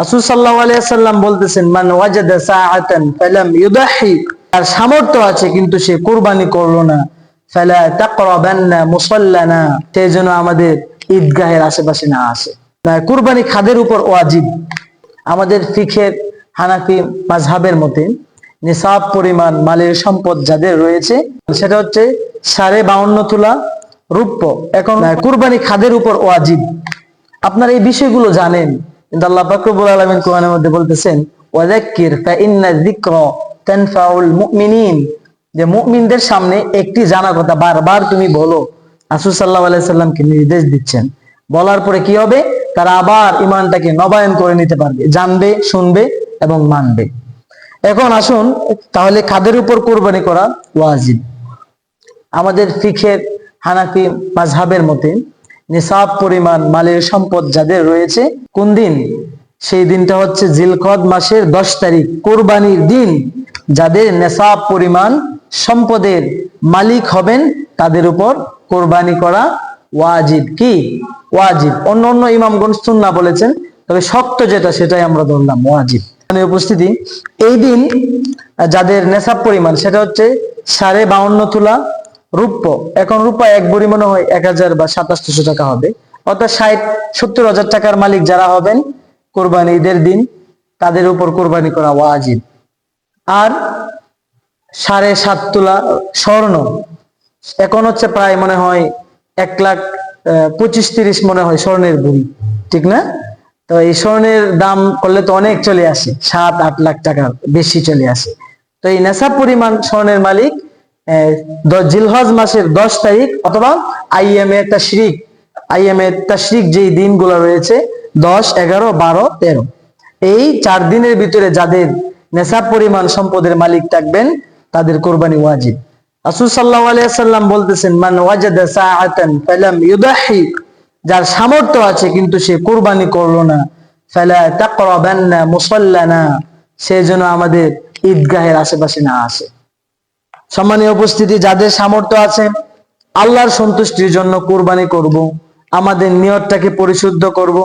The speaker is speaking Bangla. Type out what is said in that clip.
রাসূল সাল্লাল্লাহু আলাইহি সাল্লাম বলতেছেন, মান ওয়াজাদা সাআতান ফালাম ইউদাহি। তার সামর্থ্য আছে, কিন্তু সে কুরবানি করল না। ফালা তাকরাবান্না মুসাল্লানা। সে যেন আমাদের ঈদগাহের আশেপাশে না আসে। না, কুরবানি খাদের উপর ওয়াজিব। আমাদের ফিখের, হানাফি মাযহাবের মতে নিসাব পরিমাণ মালের সম্পদ যাদের রয়েছে, সেটা হচ্ছে সাড়ে বাউন্ন তুলা রূপ্য এখন কুরবানি খাদের উপর ওয়াজিব। আপনারা এই বিষয়গুলো জানেন। কিন্তু আল্লাহ ফাকরুল আলমিন কোরআনের মধ্যে বলতেছেন ওয়াজাক্কির ফাইন্না যিকরা তানফাউল মুমিনিন। যে মুমিনদের সামনে একটি জানা কথা বারবার তুমি বলো। রাসূল সাল্লাল্লাহু আলাইহি সাল্লামকে নির্দেশ দিচ্ছেন। বলার পরে কি হবে? তারা আবার ইমানটাকে নবায়ন করে নিতে পারবে, জানবে, শুনবে এবং মানবে। এখন আসুন, তাহলে খাদের উপর কোরবানি করা ওয়াজিব? আমাদের ফিখের, হানাফি, মাযহাবের মতে নিসাব পরিমাণ মালের সম্পদ যাদের রয়েছে, কোন দিন? সেই দিনটা হচ্ছে জিলকদ মাসের দশ তারিখ, কোরবানির দিন। যাদের নেশাব পরিমাণ সম্পদের মালিক হবেন, তাদের উপর কোরবানি করা ওয়াজিব কি? ওয়াজিব। অন্য অন্য ইমামগণ সুন্নাহ বলেছেন, তবে শক্ত যেটা সেটাই আমরা ধরলাম, ওয়াজিব। উপস্থিতি। এই দিন যাদের নেশাব পরিমাণ, সেটা হচ্ছে সাড়ে বাউন্ন তুলা রূপ্য এখন রূপা এক বড়ি মনে হয় এক হাজার বা সাতাশশো টাকা হবে। অর্থাৎ ষাট, সত্তর হাজার টাকার মালিক যারা হবেন কোরবানি ঈদের দিন, তাদের উপর কোরবানি করা ওয়াজিব। আর সাড়ে সাত তোলা স্বর্ণ। এখন হচ্ছে প্রায় মনে হয় এক লাখ পঁচিশ তিরিশ মনে হয় স্বর্ণের বুড়ি ঠিক না? তো এই স্বর্ণের দাম করলে তো অনেক চলে আসে। সাত, আট লাখ টাকা বেশি চলে আসে। তো এই নেশা পরিমাণ স্বর্ণের মালিক জিলহজ মাসের দশ তারিখ অথবা আইএম এ তাশরিক আইএম এ তাশরিক যেই দিনগুলো রয়েছে, দশ, এগারো, বারো, তেরো। এই চার দিনের ভিতরে যাদের নেশা পরিমাণ সম্পদের মালিক থাকবেন, তাদের কোরবানি ওয়াজিব। সাল্লাম বলতেছেন, মান ওয়াজাদা যার সামর্থ্য আছে কিন্তু সে কোরবানি করল না। ফালা তাকরাবান্না মুসাল্লানা। সে যেন আমাদের ঈদগাহের আশেপাশে না আসে। সম্মানীয় উপস্থিতি যাদের সামর্থ্য আছে আল্লাহর সন্তুষ্টির জন্য কোরবানি করব। আমাদের নিয়তটাকে পরিশুদ্ধ করব।